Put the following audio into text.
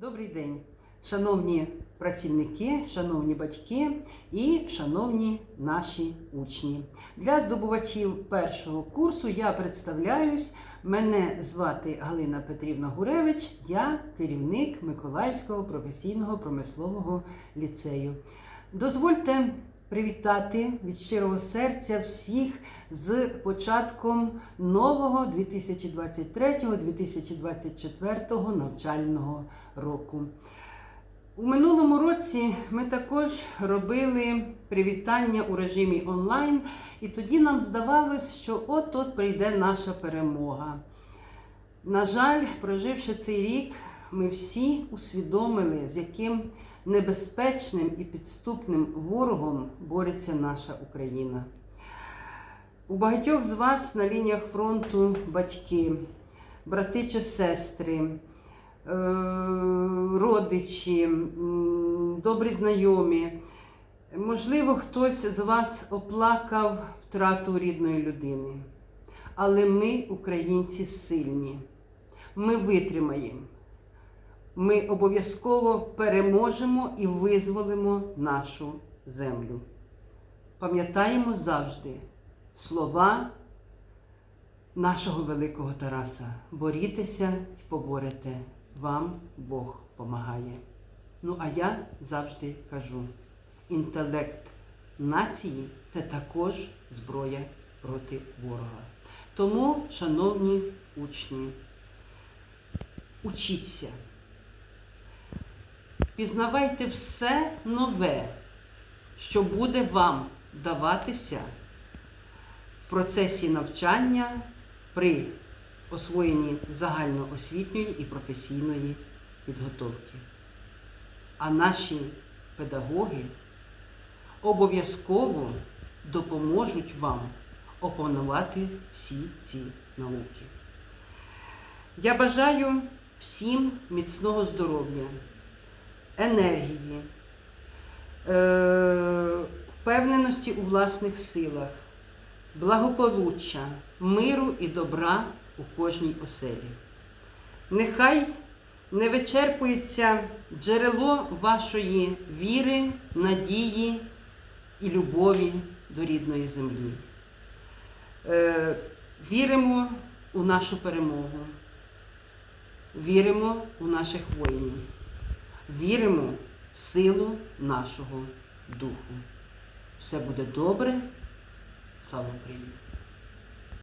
Добрий день, шановні працівники, шановні батьки і шановні наші учні. Для здобувачів першого курсу я представляюсь. Мене звати Галина Петрівна Гуревич, я керівник Миколаївського професійного промислового ліцею. Дозвольте привітати від щирого серця всіх з початком нового 2023-2024 навчального року. У минулому році ми також робили привітання у режимі онлайн, і тоді нам здавалось, що от-от прийде наша перемога. На жаль, проживши цей рік, ми всі усвідомили, з яким небезпечним і підступним ворогом бореться наша Україна. У багатьох з вас на лініях фронту батьки, брати чи сестри, е, родичі, добрі знайомі. Можливо, хтось з вас оплакав втрату рідної людини. Але ми, українці, сильні. Ми витримаємо. Ми обов'язково переможемо і визволимо нашу землю. Пам'ятаємо завжди слова нашого великого Тараса. Борітеся і поборете. Вам Бог помагає. Ну, а я завжди кажу: інтелект нації це також зброя проти ворога. Тому, шановні учні, учіться. Пізнавайте все нове, що буде вам даватися в процесі навчання при освоєнні загальноосвітньої і професійної підготовки. А наші педагоги обов'язково допоможуть вам опанувати всі ці науки. Я бажаю всім міцного здоров'я, енергії, е, впевненості у власних силах, благополуччя, миру і добра у кожній оселі. Нехай не вичерпується джерело вашої віри, надії і любові до рідної землі. Е, Віримо у нашу перемогу, віримо у наших воїнів, віримо в силу нашого духу. Все буде добре. Слава Україні!